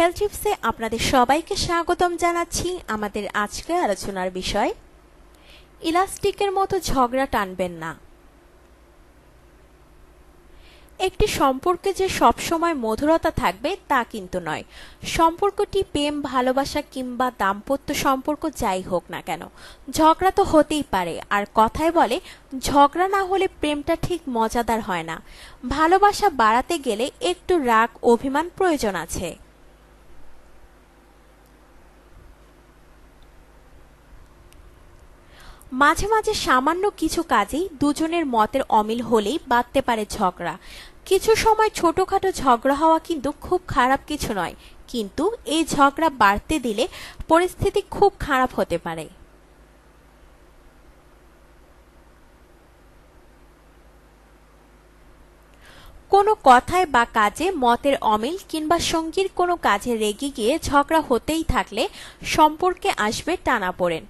Health টিপসে আপনাদের সবাইকে স্বাগতম জানাচ্ছি আমাদের আজকের আলোচনার বিষয়। ইলাস্টিকের মতো ঝগড়া টানবেন না। একটি সম্পর্কে যে সবসময় মধুরতা থাকবে তা কিন্তু নয়। সম্পর্কটি প্রেম, ভালোবাসা কিংবা দাম্পত্য সম্পর্ক যাই হোক না কেন, ঝগড়া তো হতেই পারে। আর কথায় বলে, ঝগড়া না হলে প্রেমটা ঠিক মজাদার হয় না। ভালোবাসা বাড়াতে গেলে একটু রাগ, অভিমান প্রয়োজন আছে। মাঝে মাঝে সামান্য কিছু কাজেই দুজনের মতের অমিল হলেই বাঁধতে পারে ঝগড়া। কিছু সময় ছোটখাটো ঝগড়া হওয়া কিন্তু খুব খারাপ কিছু নয়, কিন্তু এই ঝগড়া বাড়তে দিলে পরিস্থিতি খুব খারাপ হতে পারে। কোনো কথায় বা কাজে মতের অমিল কিংবা সঙ্গীর কোনো কাজে রেগে গিয়ে ঝগড়া হতেই থাকলে সম্পর্কে আসবে টানাপোড়েন।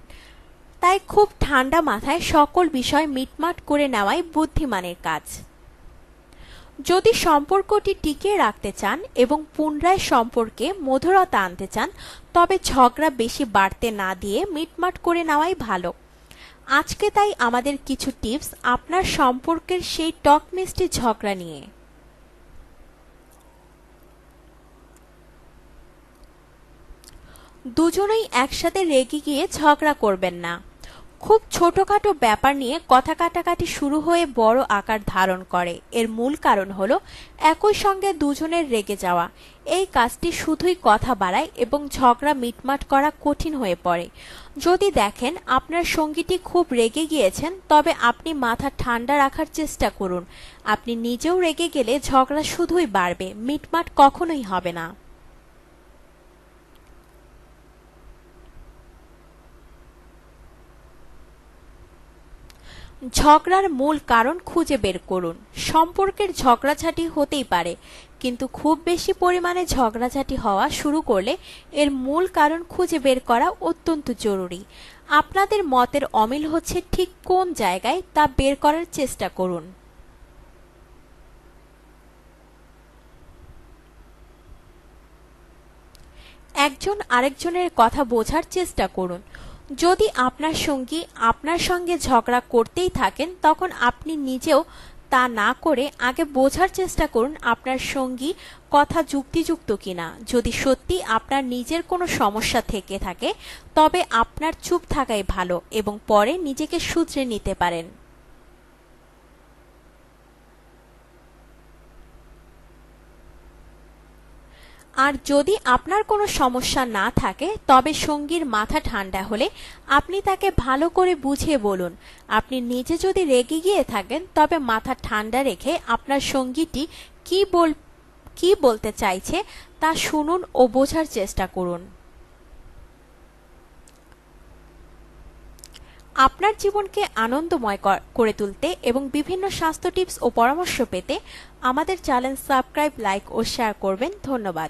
তাই খুব ঠান্ডা মাথায় সকল বিষয় মিটমাট করে নেওয়াই বুদ্ধিমানের কাজ। যদি সম্পর্কটি টিকিয়ে রাখতে চান এবং পুনরায় সম্পর্কে মধুরতা আনতে চান, তবে ঝগড়া বেশি বাড়তে না দিয়ে মিটমাট করে নেওয়াই ভালো। আজকে তাই আমাদের কিছু টিপস আপনার সম্পর্কের সেই টক মিষ্টি ঝগড়া নিয়ে। দুজনেই একসাথে রেগে গিয়ে ঝগড়া করবেন না। খুব ছোটখাটো ব্যাপার নিয়ে কথা কাটাকাটি শুরু হয়ে বড় আকার ধারণ করে। এর মূল কারণ হলো একই সঙ্গে দুজনের রেগে যাওয়া। এই কাজটি শুধুই কথা বাড়ায় এবং ঝগড়া মিটমাট করা কঠিন হয়ে পড়ে। যদি দেখেন আপনার সঙ্গীটি খুব রেগে গিয়েছেন, তবে আপনি মাথা ঠান্ডা রাখার চেষ্টা করুন। আপনি নিজেও রেগে গেলে ঝগড়া শুধুই বাড়বে, মিটমাট কখনোই হবে না। ঝগড়ার মূল কারণ খুঁজে বের করুন। সম্পর্কের ঝগড়াঝাটি হতেই পারে, কিন্তু খুব বেশি পরিমাণে ঝগড়াঝাটি হওয়া শুরু করলে এর মূল কারণ খুঁজে বের করা অত্যন্ত জরুরি। আপনাদের মতের অমিল হচ্ছে ঠিক কোন জায়গায় তা বের করার চেষ্টা করুন। একজন আরেকজনের কথা বোঝার চেষ্টা করুন। যদি আপনার সঙ্গী আপনার সঙ্গে ঝগড়া করতেই থাকেন, তখন আপনি নিজেও তা না করে আগে বোঝার চেষ্টা করুন আপনার সঙ্গী কথা যুক্তিযুক্ত কিনা। যদি সত্যি আপনার নিজের কোনো সমস্যা থেকে থাকে, তবে আপনার চুপ থাকাই ভালো এবং পরে নিজেকে শুধরে নিতে পারেন। আর যদি আপনার কোনো সমস্যা না থাকে, তবে সঙ্গীর মাথা ঠান্ডা হলে আপনি তাকে ভালো করে বুঝিয়ে বলুন। আপনি নিজে যদি রেগে গিয়ে থাকেন, তবে মাথা ঠান্ডা রেখে আপনার সঙ্গীটি কি বল, কি বলতে চাইছে তা শুনুন ও বোঝার চেষ্টা করুন। আপনার জীবনকে আনন্দময় করে তুলতে এবং বিভিন্ন স্বাস্থ্য টিপস ও পরামর্শ পেতে আমাদের চ্যানেল সাবস্ক্রাইব, লাইক ও শেয়ার করবেন। ধন্যবাদ।